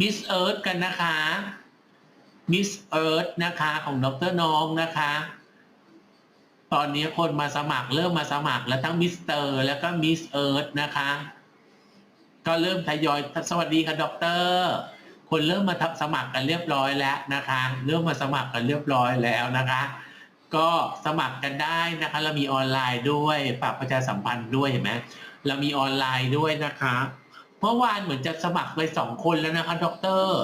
มิสเอิร์ธกันนะคะมิสเอิร์ธนะคะของดรน้องนะคะ ตอนนี้คนมาสมัครเริ่มมาสมัครแล้วทั้งมิสเตอร์แล้วก็มิสเอิร์ธนะคะ ก็เริ่มทยอยสวัสดีค่ะด็อกเตอร์คนเริ่มมาทำสมัครกันเรียบร้อยแล้วนะคะ เริ่มมาสมัครกันเรียบร้อยแล้วนะคะ ก็สมัครกันได้นะคะ เรามีออนไลน์ด้วยฝากประชาสัมพันธ์ด้วยเห็นไหมเรามีออนไลน์ด้วยนะคะ เมื่อวานเหมือนจะสมัครไปสองคนแล้วนะคะด็อกเตอร์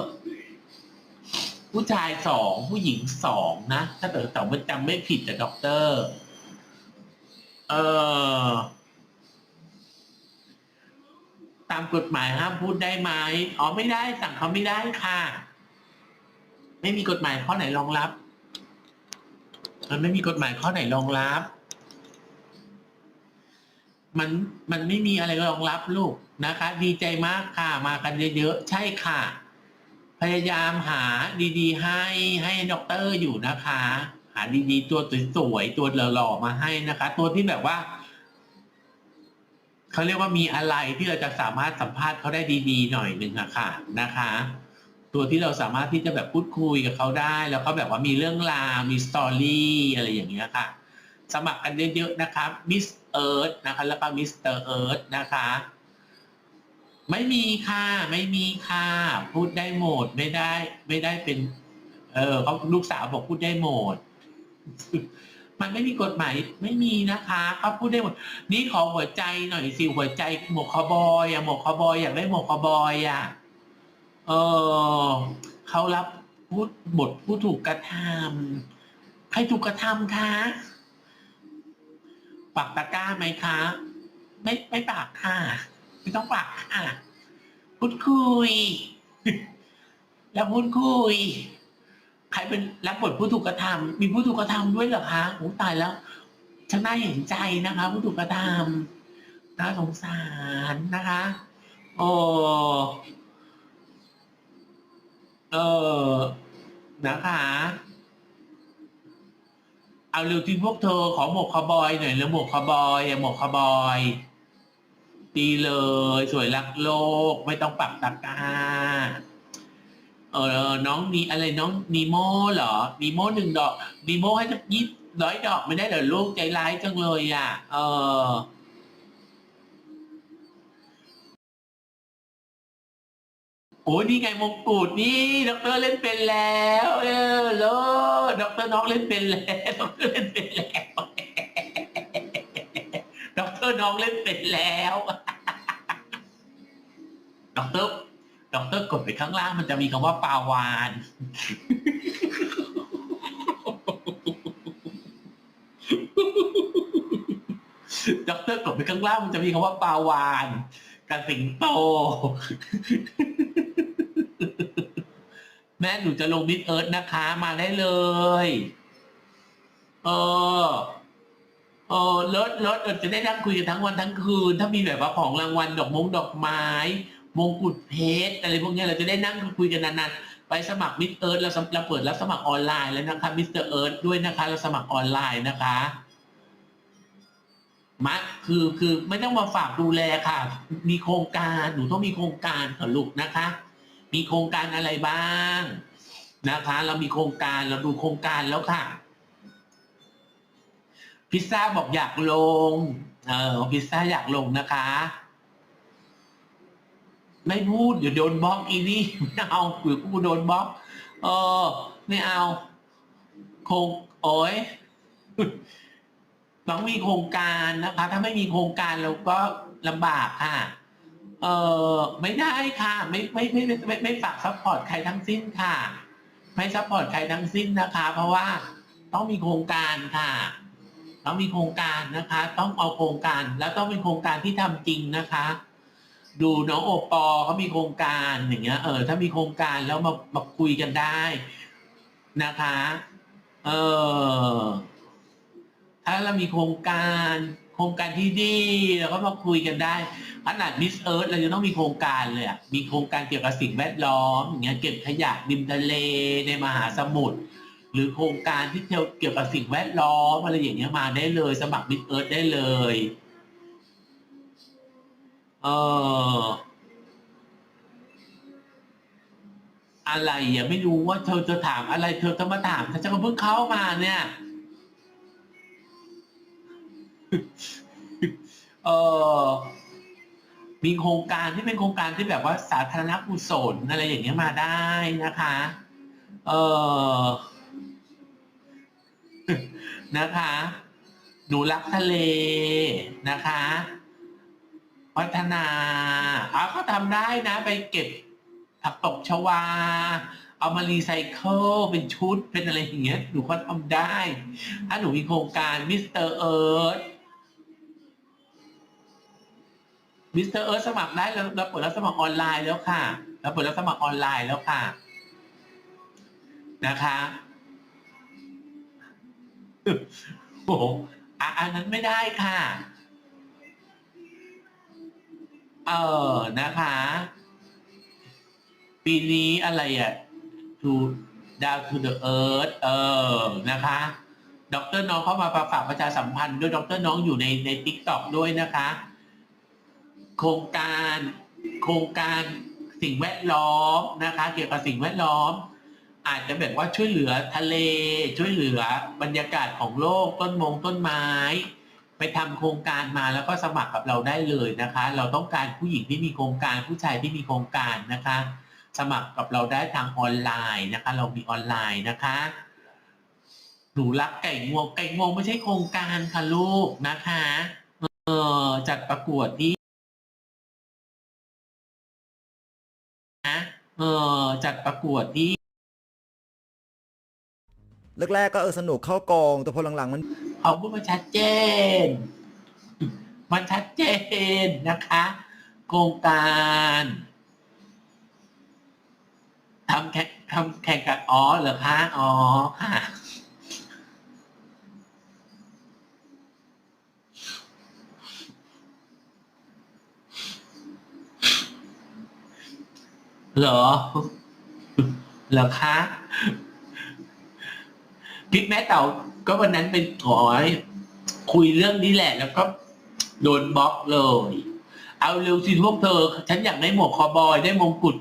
ผู้ชายสองผู้หญิงสองนะ ถ้าเกิดแต่ไม่จำไม่ผิดแต่ด็อกเตอร์ เออตามกฎหมายห้ามพูดได้ไหมอ๋อไม่ได้สั่งเขาไม่ได้ค่ะ ไม่มีกฎหมายข้อไหนรองรับ มันไม่มีกฎหมายข้อไหนรองรับ มันมันไม่มีอะไรรองรับลูกนะคะ ดีใจมากค่ะมากันเยอะๆใช่ค่ะ พยายามหาดีๆ ให้ให้ด็อกเตอร์อยู่นะคะ หาดีๆ ตัวสวยๆตัวหล่อๆมาให้นะคะ ตัวที่แบบว่าเขาเรียกว่ามีอะไรที่เราจะสามารถสัมภาษณ์เขาได้ดีๆ หน่อยหนึ่งอะค่ะนะคะ ตัวที่เราสามารถที่จะแบบพูดคุยกับเขาได้ แล้วก็แบบว่ามีเรื่องราวมีสตอรี่อะไรอย่างเงี้ยค่ะ สมัครกันเยอะๆนะครับมิสเอิร์ธนะคะแล้วก็มิสเตอร์เอิร์ธนะคะ ไม่มีค่ะไม่มีค่ะพูดได้หมดไม่ได้ ไม่ได้เป็น เออเขาลูกสาวบอกพูดได้หมด มันไม่มีกฎหมายไม่มีนะคะเขาพูดได้หมด นี่ขอหัวใจหน่อยสิหัวใจหมวกคาวบอยอะหมวกคาวบอยอยากได้หมวกคาวบอยอะเออเขารับพูดบทผู้ถูกกระทำใครถูกกระทำคะ ปักตะกร้าไหมคะ ไม่ไม่ปักค่ะ ไม่ต้องปักค่ะพูดคุย แล้วพูดคุย ใครเป็นรับบทผู้ถูกกระทำมีผู้ถูกกระทำด้วยเหรอคะโอ้ตายแล้วฉันน่าเห็นใจนะคะ ผู้ถูกกระทำน่าสงสารนะคะ โอ้เออนะคะ เอาเร็วที่พวกเธอขอหมวกคาวบอยหน่อยแล้วหมวกคาวบอยอะหมวกคาวบอยดีเลย สวยรักโลก ไม่ต้องปักตะกร้าเออน้องนีอะไรน้องนีโมเหรอนีโมหนึ่งดอกนีโมให้สักยี่ร้อยดอกไม่ได้เหรอลูกใจร้ายจังเลยอะ เออ โอ้นี่ไงมงกุฎนี่ด็อกเตอร์เล่นเป็นแล้ว เออโลด็อกเตอร์น้องเล่นเป็นแล้วด็อกเตอร์เล่นเป็นแล้วด็อกเตอร์น้องเล่นเป็นแล้วด็อกเตอร์ด็อกเตอร์กดไปข้างล่างมันจะมีคำว่าปาวานด็อกเตอร์กดไปข้างล่างมันจะมีคำว่าปาวานกับสิงโต แม่หนูจะลงมิดเอิร์ธนะคะมาได้เลย เออ เออเลิศเลิศจะได้นั่งคุยกันทั้งวันทั้งคืน ถ้ามีแบบว่าของรางวัลดอกมงดอกไม้ มงกุฎเพชรอะไรพวกนี้เราจะได้นั่งคุยกันนานๆไปสมัครมิสเอิร์ธเราสำเราเปิดรับสมัครออนไลน์แล้วนะคะมิสเตอร์เอิร์ธด้วยนะคะ เราสมัครออนไลน์นะคะมาคือคือไม่ต้องมาฝากดูแลค่ะ มีโครงการหนูต้องมีโครงการค่ะลูกนะคะ มีโครงการอะไรบ้างนะคะ เรามีโครงการเราดูโครงการแล้วค่ะ พิซซ่าบอกอยากลง เออพิซซ่าอยากลงนะคะ ไม่พูดเดี๋ยวโดนบล็อกอีนี่ไม่เอาหรือกูโดนบล็อก เออ ไม่เอา โครงโอ้ยต้องมีโครงการนะคะ ถ้าไม่มีโครงการเราก็ลำบากค่ะ เออไม่ได้ค่ะ ไม่ไม่ไม่ไม่ไม่ไม่ฝากซัพพอร์ตใครทั้งสิ้นค่ะ ไม่ซัพพอร์ตใครทั้งสิ้นนะคะ เพราะว่าต้องมีโครงการค่ะ ต้องมีโครงการนะคะ ต้องเอาโครงการแล้วต้องเป็นโครงการที่ทำจริงนะคะ ดูน้องโอปอเขามีโครงการอย่างเงี้ยเออถ้ามีโครงการแล้วมามาคุยกันได้นะคะ เออถ้าเรามีโครงการ โครงการที่ดีเราก็มาคุยกันได้ขนาดมิสเอิร์ธเราจะต้องมีโครงการเลยอะมีโครงการเกี่ยวกับสิ่งแวดล้อมอย่างเงี้ยเก็บขยะริมทะเลในมหาสมุทรหรือโครงการที่เกี่ยวกับสิ่งแวดล้อมอะไรอย่างเงี้ยมาได้เลย สมัครมิสเอิร์ธได้เลยเอออะไรอะไม่รู้ว่าเธอจะถามอะไรเธอจะมาถามฉันจะมาเพิ่งเข้ามาเนี่ย เออมีโครงการที่เป็นโครงการที่แบบว่าสาธารณกุศลอะไรอย่างเงี้ยมาได้นะคะ เออนะคะ หนูรักทะเลนะคะ พัฒนาอะก็ทำได้นะ ไปเก็บผักตบชวา เอามารีไซเคิลเป็นชุดเป็นอะไรอย่างเงี้ย หนูก็ทำได้ ถ้าหนูมีโครงการมิสเตอร์เอิร์ธ มิสเตอร์เอิร์ธสมัครได้แล้วเราเปิดรับสมัครออนไลน์แล้วค่ะเราเปิดรับสมัครออนไลน์แล้วค่ะ นะคะโอ้โหอันนั้นไม่ได้ค่ะ เออนะคะ ปีนี้อะไรอะ to down to the earth เออนะคะดรน้องเข้ามาประฝากประชาสัมพันธ์ด้วยดรน้องอยู่ในในทิกตอกด้วยนะคะ โครงการโครงการสิ่งแวดล้อมนะคะ เกี่ยวกับสิ่งแวดล้อม อาจจะแบบว่าช่วยเหลือทะเล ช่วยเหลือบรรยากาศของโลกต้นมงต้นไม้ ไปทำโครงการมาแล้วก็สมัครกับเราได้เลยนะคะ เราต้องการผู้หญิงที่มีโครงการผู้ชายที่มีโครงการนะคะ สมัครกับเราได้ทางออนไลน์นะคะ เรามีออนไลน์นะคะหนูรักไก่งวงไก่งวงไม่ใช่โครงการค่ะลูกนะคะเออจัดประกวดที่ เออจัดประกวดที่แรกๆก็เออสนุกเข้ากองแต่พอหลังๆมัน เขาพูดมาชัดเจน มันชัดเจนนะคะ โครงการทำแข่งทำแข่งกับอ๋อเหรอคะอ๋อค่ะ เหรอ เหรอคะพี่แม่เต่าก็วันนั้นเป็นขอคุยเรื่องนี้แหละ แล้วก็โดนบล็อกเลย เอาเร็วสิพวกเธอ ฉันอยากได้หมวกคอบอย ได้มงกุฎ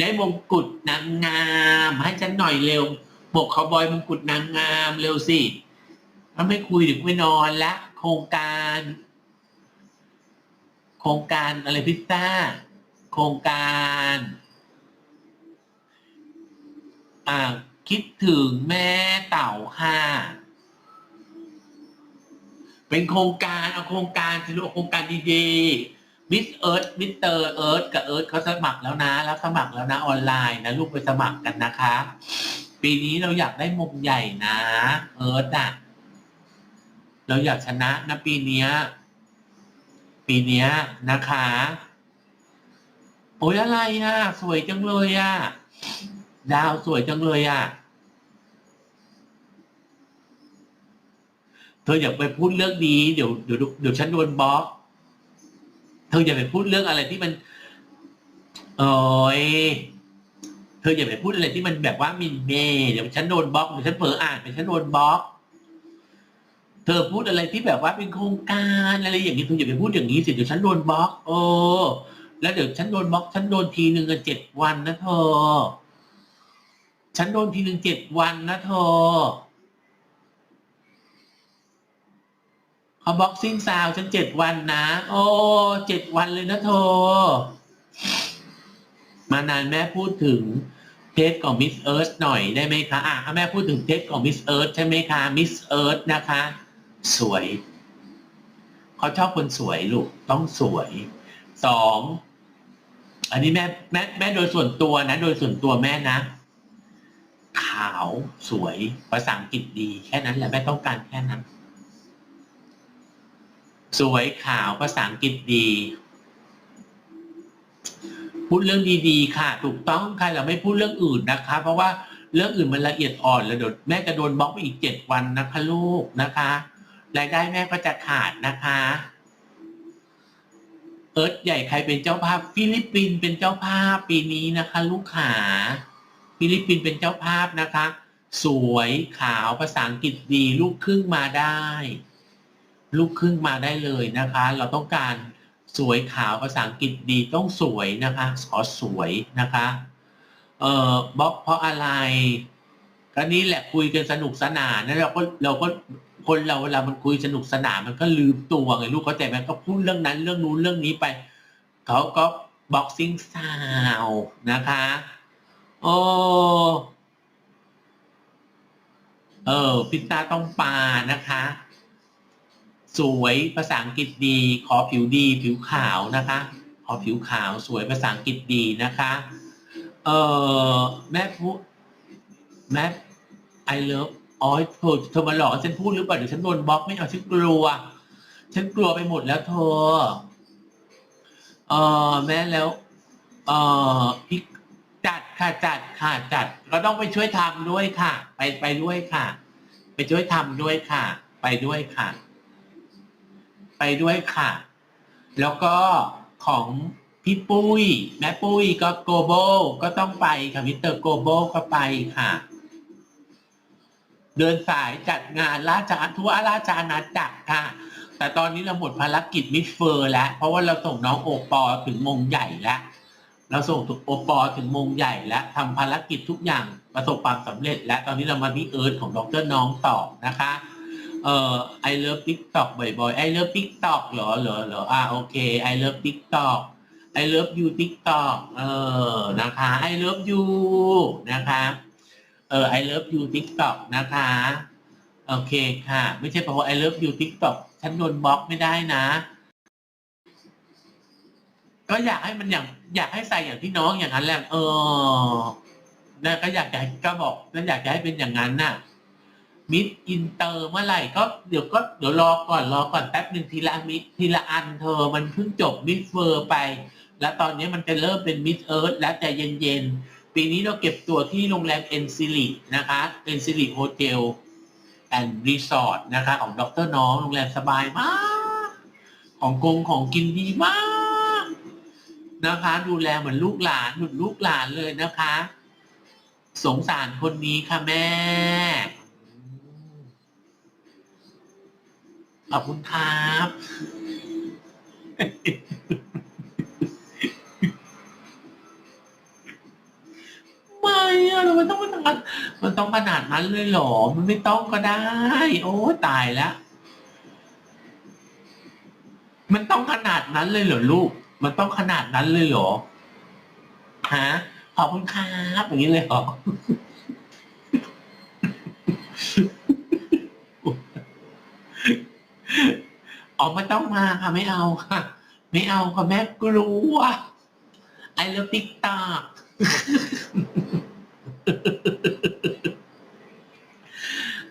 ได้มงกุฎนางงาม ให้ฉันหน่อยเร็วหมวกคอบอยมงกุฎนางงามเร็วสิถ้าไม่คุยเดี๋ยวไม่นอนละ โครงการ โครงการอะไรพิซซ่า โครงการ อ่าคิดถึงแม่เต่าค่ะ เป็นโครงการเอาโครงการสิลูกโครงการดีๆมิสเอิร์ธมิสเตอร์เอิร์ธกับเอิร์ธเขาสมัครแล้วนะรับสมัครแล้วนะออนไลน์นะลูกไปสมัครกันนะคะ ปีนี้เราอยากได้มงใหญ่นะเอิร์ธอะเราอยากชนะนะปีเนี้ยปีเนี้ยนะคะโอ้ยอะไรอะ สวยจังเลยอะ ดาวสวยจังเลยอะ เธออย่าไปพูดเรื่องนี้เดี๋ยวเดี๋ยวเดี๋ยวฉันโดนบล็อก เธออย่าไปพูดเรื่องอะไรที่มันโอ้ยเธออย่าไปพูดอะไรที่มันแบบว่ามินเมย์เดี๋ยวฉันโดนบล็อกเดี๋ยวฉันเผลออ่านเดี๋ยวฉันโดนบล็อกเธอพูดอะไรที่แบบว่าเป็นโครงการอะไรอย่างนี้เธออย่าไปพูดอย่างนี้สิเดี๋ยวฉันโดนบล็อก โอ้แล้วเดี๋ยวฉันโดนบล็อก ฉันโดนทีหนึ่งกันเจ็ดวันนะเธอ ฉันโดนทีหนึ่งเจ็ดวันนะเธอเขาบ็อกซิ่งซาวฉันเจ็ดวันนะ โอ้เจ็ดวันเลยนะเธอ มานานแม่พูดถึงเทสของมิสเอิร์ธหน่อยได้ไหมคะ อะแม่พูดถึงเทสของมิสเอิร์ธใช่ไหมคะ มิสเอิร์ธนะคะ สวย เขาชอบคนสวยลูก ต้องสวย สอง อันนี้แม่แม่แม่โดยส่วนตัวนะ โดยส่วนตัวแม่นะ ขาวสวยภาษาอังกฤษดีแค่นั้นแหละแม่ต้องการแค่นั้น สวยขาวภาษาอังกฤษดีพูดเรื่องดีๆ ค่ะ ถูกต้องค่ะเราไม่พูดเรื่องอื่นนะคะ เพราะว่าเรื่องอื่นมันละเอียดอ่อนแล้วเดี๋ยวแม่จะโดนบล็อกไปอีกเจ็ดวันนะคะลูกนะคะรายได้แม่ก็จะขาดนะคะเอิร์ธใหญ่ใครเป็นเจ้าภาพ ฟิลิปปินส์เป็นเจ้าภาพปีนี้นะคะ ลูกขา ฟิลิปปินส์เป็นเจ้าภาพนะคะ สวยขาวภาษาอังกฤษดีลูกครึ่งมาได้ ลูกครึ่งมาได้เลยนะคะ เราต้องการสวยขาวภาษาอังกฤษดีต้องสวยนะคะขอสวยนะคะเออบล็อกเพราะอะไรก็นี่แหละคุยกันสนุกสนานนะเราก็เราก็คนเราเวลามันคุยสนุกสนานมันก็ลืมตัวไงลูกเขาแต่มันก็พูดเรื่องนั้นเรื่องนู้นเรื่องนี้ไปเขาก็บ็อกซิ่งสาวนะคะ โอ้เออพิซซ่าต้องปลานะคะ สวยภาษาอังกฤษดี ขอผิวดี ผิวขาวนะคะ ขอผิวขาวสวยภาษาอังกฤษดีนะคะ เออแม่พูดแม่ I love อ๋อเธอเธอมาหลอกฉันพูดหรือเปล่าเดี๋ยวฉันโดนบล็อกไม่เอาฉันกลัว ฉันกลัวไปหมดแล้วเธอเออแม่แล้ว เออพี่ จัดค่ะจัดค่ะจัดก็ต้องไปช่วยทำด้วยค่ะ ไปไปด้วยค่ะ ไปช่วยทำด้วยค่ะ ไปด้วยค่ะ ไปด้วยค่ะ แล้วก็ของพี่ปุ้ย แม่ปุ้ยก็โกโบก็ต้องไปค่ะมิสเตอร์โกโบก็ไปค่ะ เดินสายจัดงานราชาทั่วราชาณาจักรค่ะ แต่ตอนนี้เราหมดภารกิจมิสเฟอร์แล้ว เพราะว่าเราส่งน้องโอปอถึงมงใหญ่แล้ว เราส่งถูกโอปอถึงมงใหญ่แล้วทำภารกิจทุกอย่างประสบความสำเร็จ และตอนนี้เรามาที่เอิร์ธของดรน้องต่อนะคะเอ่อ I love TikTok บ่อยๆ I love TikTok เหรอเหรอเหรออ่าโอเค I love TikTok I love you TikTok เออนะคะ I love you นะคะเออ I love you TikTok นะคะโอเคค่ะ ไม่ใช่เพราะว่า I love you TikTok ฉันโดนบล็อกไม่ได้นะ ก็อยากให้มันอย่าง อยากให้ใส่อย่างที่น้องอย่างนั้นแหละเออนะก็อยากจะก็บอกก็อยากจะให้เป็นอย่างนั้นน่ะมิดอินเตอร์เมื่อไหร่ก็เดี๋ยวก็เดี๋ยวรอก่อนรอก่อนแป๊บหนึ่งทีละมิดทีละอันเธอมันเพิ่งจบมิดเฟอร์ไป แล้วตอนนี้มันจะเริ่มเป็นมิดเอิร์ธแล้วใจเย็นๆ ปีนี้เราเก็บตัวที่โรงแรมเอ็นซิลินะคะเอ็นซิลิโฮเทลแอนด์รีสอร์ทนะคะ ของดรน้องโรงแรมสบายมาก ของกงของกินดีมาก นะคะ ดูแลเหมือนลูกหลานหนุนลูกหลานเลยนะคะ สงสารคนนี้ค่ะแม่ขอบคุณครับไม่อะมันต้องมันต้องมันต้องขนาดนั้นเลยเหรอ มันไม่ต้องก็ได้ โอ้ตายแล้ว มันต้องขนาดนั้นเลยเหรอลูก มันต้องขนาดนั้นเลยเหรอฮะขอบคุณครับอย่างนี้เลยเหรออ๋อไม่ต้องมาค่ะไม่เอาค่ะ ไม่เอาค่ะแม่กลัว I love TikTok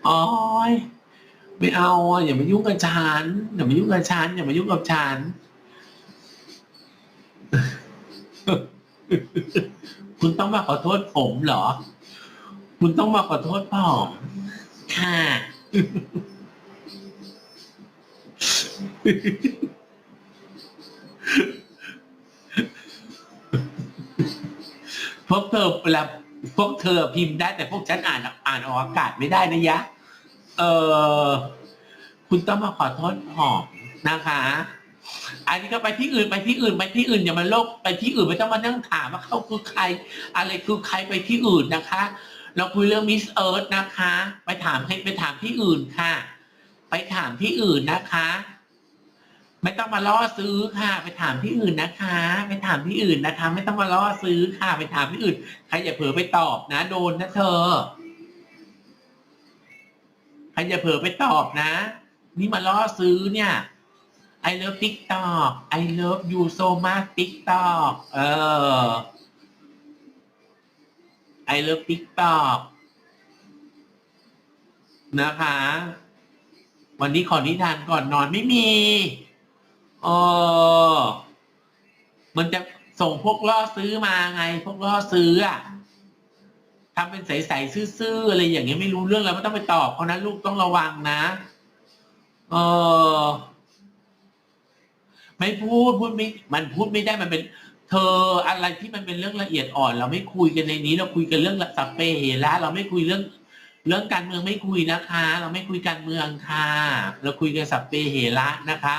โอ้ยไม่เอาอย่ามายุ่งกับฉันอย่ามายุ่งกับฉันอย่ามายุ่งกับฉัน คุณต้องมาขอโทษผมเหรอ คุณต้องมาขอโทษผมค่ะ พวกเธอเวลาพวกเธอพิมพ์ได้แต่พวกฉันอ่านอ่านออกอากาศไม่ได้นะยะ เออ คุณต้องมาขอโทษหอมนะคะ อันนี้ก็ไปที่อื่นไปที่อื่นไปที่อื่นอย่ามาโลกไปที่อื่นไม่ต้องมานั่งถามว่าเขาคือใคร อะไรคือใครไปที่อื่นนะคะ เราคุยเรื่องมิสเอิร์ธนะคะ ไปถามให้ไปถามที่อื่นค่ะ ไปถามที่อื่นนะคะ ไม่ต้องมาล่อซื้อค่ะ ไปถามที่อื่นนะคะ ไปถามที่อื่นนะคะ ไม่ต้องมาล่อซื้อค่ะ ไปถามที่อื่นใครอย่าเผลอไปตอบนะ โดนนะเธอใครอย่าเผลอไปตอบนะ นี่มาล่อซื้อเนี่ย I love TikTok I love you so much TikTok เออ I love TikTok นะคะ วันนี้ขอนิทานก่อนนอนไม่มีเออมันจะส่งพวกล่อซื้อมาไง พวกล่อซื้ออะทำเป็นใสๆซื่อๆอะไรอย่างเงี้ยไม่รู้เรื่องแล้วไม่ต้องไปตอบเขาะนะลูกต้องระวังนะ เออ ไม่พูดพูดไม่มันพูดไม่ได้มันเป็น เธออะไรที่มันเป็นเรื่องละเอียดอ่อน เราไม่คุยกันในนี้ เราคุยกันเรื่องสัพเพเหระเราไม่คุยเรื่อง เรื่องการเมืองไม่คุยนะคะ เราไม่คุยการเมืองค่ะเราคุยกันสัพเพเหระนะคะ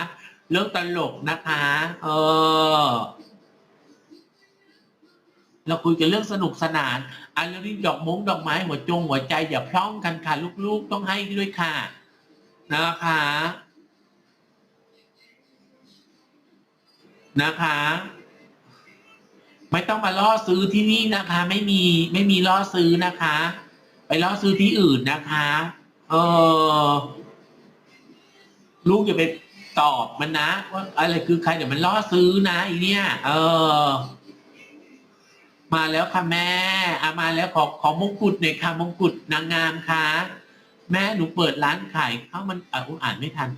เรื่องตลกนะคะ เออเราคุยกันเรื่องสนุกสนานอันเรื่องที่ดอกมงดอกไม้หัวจงหัวใจอย่าพร่องกันค่ะลูกๆต้องให้ด้วยค่ะนะคะ นะคะ ไม่ต้องมาล่อซื้อที่นี่นะคะ ไม่มีไม่มีล่อซื้อนะคะ ไปล่อซื้อที่อื่นนะคะ เออลูกอย่าไปตอบมันนะว่าอะไรคือใครเดี๋ยวมันล่อซื้อนะอีเนี่ย เออ มาแล้วค่ะแม่อามาแล้วขอขอมงกุฎหน่อยค่ะมงกุฎนางงามค่ะแม่หนูเปิดร้านขายข้าวมันอะอ่านไม่ทัน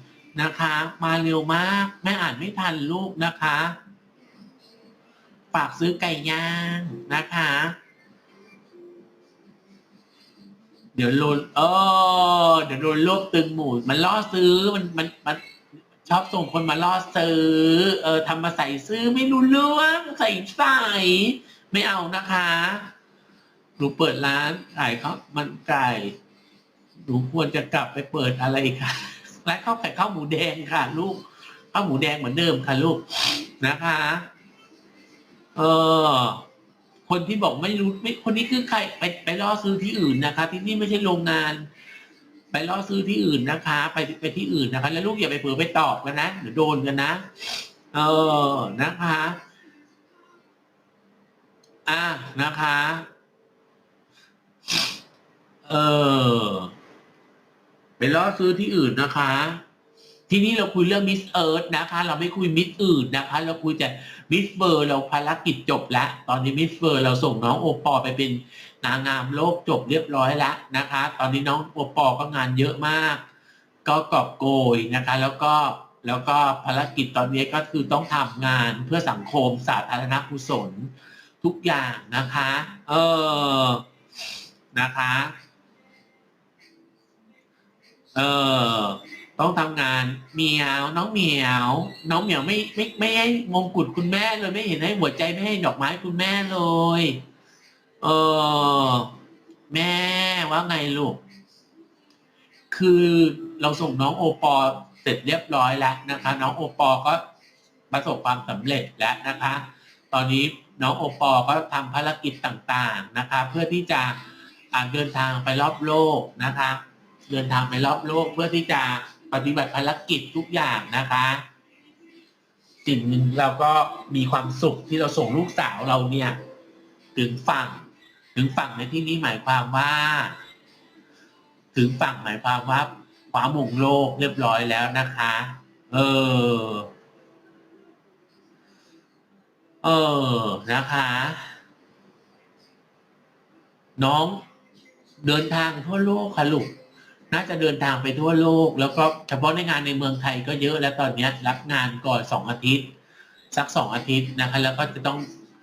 นะคะ มาเร็วมากแม่อ่านไม่ทันลูกนะคะฝากซื้อไก่ย่างนะคะ เดี๋ยวโดนเออเดี๋ยวโดนรวบตึงหมูมันล่อซื้อมันมันมันชอบส่งคนมาล่อซื้อ เออทำมาใส่ซื้อไม่รู้เรื่องใส่ใส่ไม่เอานะคะหนูเปิดร้านขายข้ามันไก่หนูควรจะกลับไปเปิดอะไรค่ะ ร้านข้าวไข่ข้าวหมูแดงค่ะ ลูกข้าวหมูแดงเหมือนเดิมค่ะลูกนะคะ เออคนที่บอกไม่รู้ไม่คนนี้คือใครไปไปล่อซื้อที่อื่นนะคะ ที่นี่ไม่ใช่โรงงาน ไปล่อซื้อที่อื่นนะคะ ไปไปที่อื่นนะคะ แล้วลูกอย่าไปเผลอไปตอบกันนะเดี๋ยวโดนกันนะเออนะคะ อ่านะคะ เออ ไปล่อซื้อที่อื่นนะคะ ที่นี่เราคุยเรื่องมิสเอิร์ธนะคะ เราไม่คุยมิสอื่นนะคะ เราคุยแต่มิสเบอร์เราภารกิจจบแล้วตอนนี้มิสเบอร์เราส่งน้องโอปอไปเป็นนางงามโลกจบเรียบร้อยแล้วนะคะ ตอนนี้น้องโอปอก็งานเยอะมาก ก็กอบโกยนะคะ แล้วก็แล้วก็ภารกิจตอนนี้ก็คือต้องทำงานเพื่อสังคมสาธารณกุศลทุกอย่างนะคะ เออนะคะ เออ ต้องทำงานเหมียวน้องเหมียว น้องเหมียวไม่ไม่ไม่ให้มงกุฎคุณแม่เลยไม่เห็นให้หัวใจไม่ให้ดอกไม้คุณแม่เลย เออ แม่ว่าไงลูก คือเราส่งน้องโอปอเสร็จเรียบร้อยแล้วนะคะ น้องโอปอก็ประสบความสำเร็จแล้วนะคะ ตอนนี้น้องโอปอก็ทำภารกิจต่างๆนะคะ เพื่อที่จะเดินทางไปรอบโลกนะคะ เดินทางไปรอบโลกเพื่อที่จะปฏิบัติภารกิจทุกอย่างนะคะสิ่งหนึ่งเราก็มีความสุขที่เราส่งลูกสาวเราเนี่ย ถึงฝั่ง ถึงฝั่งในที่นี้หมายความว่า ถึงฝั่งหมายความว่าคว้ามงโลกเรียบร้อยแล้วนะคะ เออ เออนะคะ น้องเดินทางทั่วโลกค่ะลูก น่าจะเดินทางไปทั่วโลก แล้วก็เฉพาะในงานในเมืองไทยก็เยอะแล้วตอนนี้รับงานก่อนสองอาทิตย์ สักสองอาทิตย์นะคะ แล้วก็จะต้อง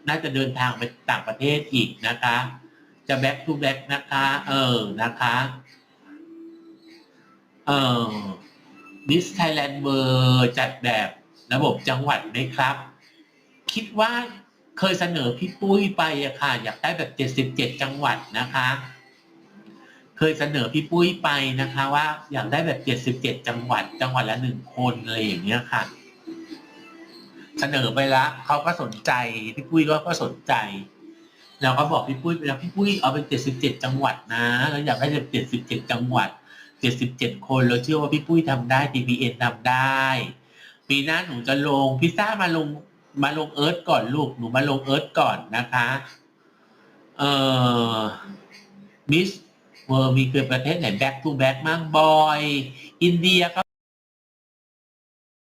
น่าจะเดินทางไปต่างประเทศอีกนะคะ จะ back to back นะคะ เออนะคะเออ Miss Thailand World จัดแบบระบบจังหวัดไหมครับ คิดว่าเคยเสนอพี่ปุ้ยไปอะค่ะ อยากได้แบบเจ็ดสิบเจ็ดจังหวัดนะคะ เคยเสนอพี่ปุ้ยไปนะคะ ว่าอยากได้แบบเจ็ดสิบเจ็ดจังหวัด จังหวัดละหนึ่งคนอะไรอย่างเงี้ยค่ะ เสนอไปแล้วเขาก็สนใจพี่ปุ้ยก็ก็สนใจเราก็บอกพี่ปุ้ยไปแล้วพี่ปุ้ยเอาเป็นเจ็ดสิบเจ็ดจังหวัดนะเราอยากได้แบบเจ็ดสิบเจ็ดจังหวัดเจ็ดสิบเจ็ดคนเราเชื่อว่าพี่ปุ้ยทำได้ TPN ทำได้ ปีหน้าหนูจะลงพิซซ่ามาลงมาลงเอิร์ธก่อนลูกหนูมาลงเอิร์ธก่อนนะคะ เอ่อมิส เออมีเกิดประเทศไหนแบ็กทูแบ็กมั่งบอย อินเดียก็